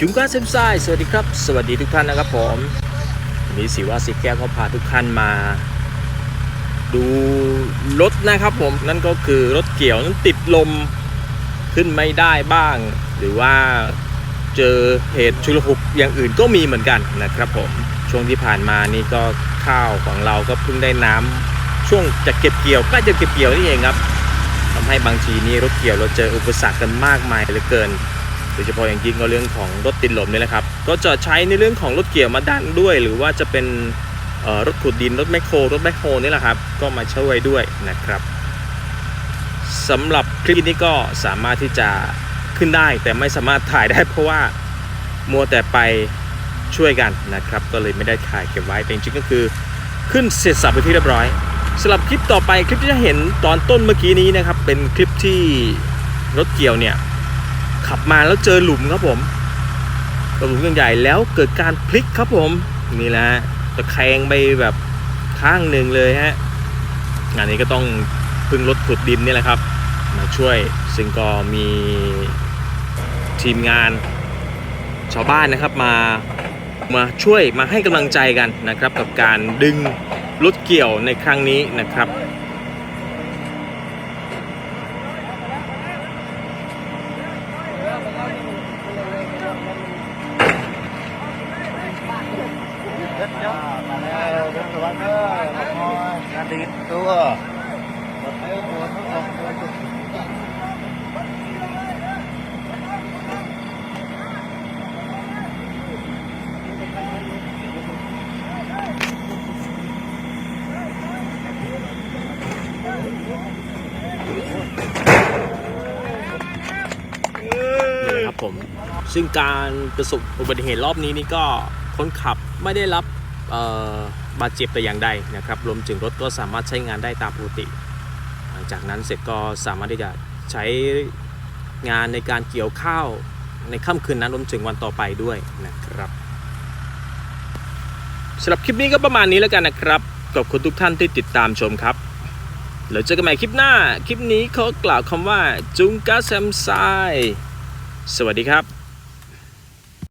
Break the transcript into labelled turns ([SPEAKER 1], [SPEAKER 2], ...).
[SPEAKER 1] จุงก้าเซมไซสวัสดีครับ สวัสดีทุกท่านนะครับผมวันนี้สิว่าสิแก้วก็พาทุกท่านมา ดูรถนะครับผมนั่นก็คือรถเกี่ยวนั้นติดลมขึ้นไม่ได้บ้าง หรือว่าเจอเหตุชุลหุกอย่างอื่นก็มีเหมือนกันนะครับผมช่วงที่ผ่านมานี่ก็ข้าวของเราก็เพิ่งได้น้ำช่วงจะเก็บเกี่ยวใกล้จะเก็บเกี่ยวนี่เองครับทำให้บางทีนี่รถเกี่ยวเราเจออุปสรรคกันมากมายเหลือเกิน โดยเฉพาะอย่างยิ่งก็เรื่องของรถติดลมนี่แหละครับ ก็จะใช้ในเรื่องของรถเกี่ยวมาดันด้วย หรือว่าจะเป็นรถขุดดินรถแมคโครรถแมคโครนี่แหละครับ ก็มาช่วยด้วยนะครับสำหรับคลิปนี้ก็สามารถที่จะขึ้นได้ แต่ไม่สามารถถ่ายได้เพราะว่ามัวแต่ไปช่วยกันนะครับ ก็เลยไม่ได้ถ่ายเก็บไว้แต่จริงๆก็คือ ขึ้นเสร็จสับไปที่เรียบร้อยสำหรับคลิปต่อไปคลิปที่จะเห็นตอนต้นเมื่อกี้นี้นะครับ เป็นคลิปที่รถเกี่ยวเนี่ย ขับมาแล้วเจอหลุมครับผมหลุมใหญ่ๆแล้วเกิดการพลิกครับผมนี่แหละฮะตะแคงไปแบบข้างหนึ่งเลยฮะงานนี้ก็ต้องพึ่งรถขุดดินนี่แหละครับ มาช่วยซึ่งก็มีทีมงานชาวบ้านนะครับมามาช่วยมาให้กำลังใจกันนะครับ กับการดึงรถเกี่ยวในครั้งนี้นะครับ
[SPEAKER 2] นาดีตัว
[SPEAKER 1] นี่แหละครับผมซึ่งการประสบอุบัติเหตุรอบนี้นี่ก็คนขับไม่ได้รับเอ่อ บาดเจ็บแต่อย่างใดนะครับรวมถึงรถก็สามารถใช้งานได้ตามปกติ หลังจากนั้นเสร็จก็สามารถที่จะใช้งานในการเกี่ยวข้าวในค่ำคืนนั้นรวมถึงวันต่อไปด้วยนะครับสำหรับคลิปนี้ก็ประมาณนี้แล้วกันนะครับขอบคุณทุกท่านที่ติดตามชมครับแล้วเจอกันใหม่คลิปหน้า คลิปนี้เขากล่าวคำว่าจุงกาแซมไซสวัสดีครับ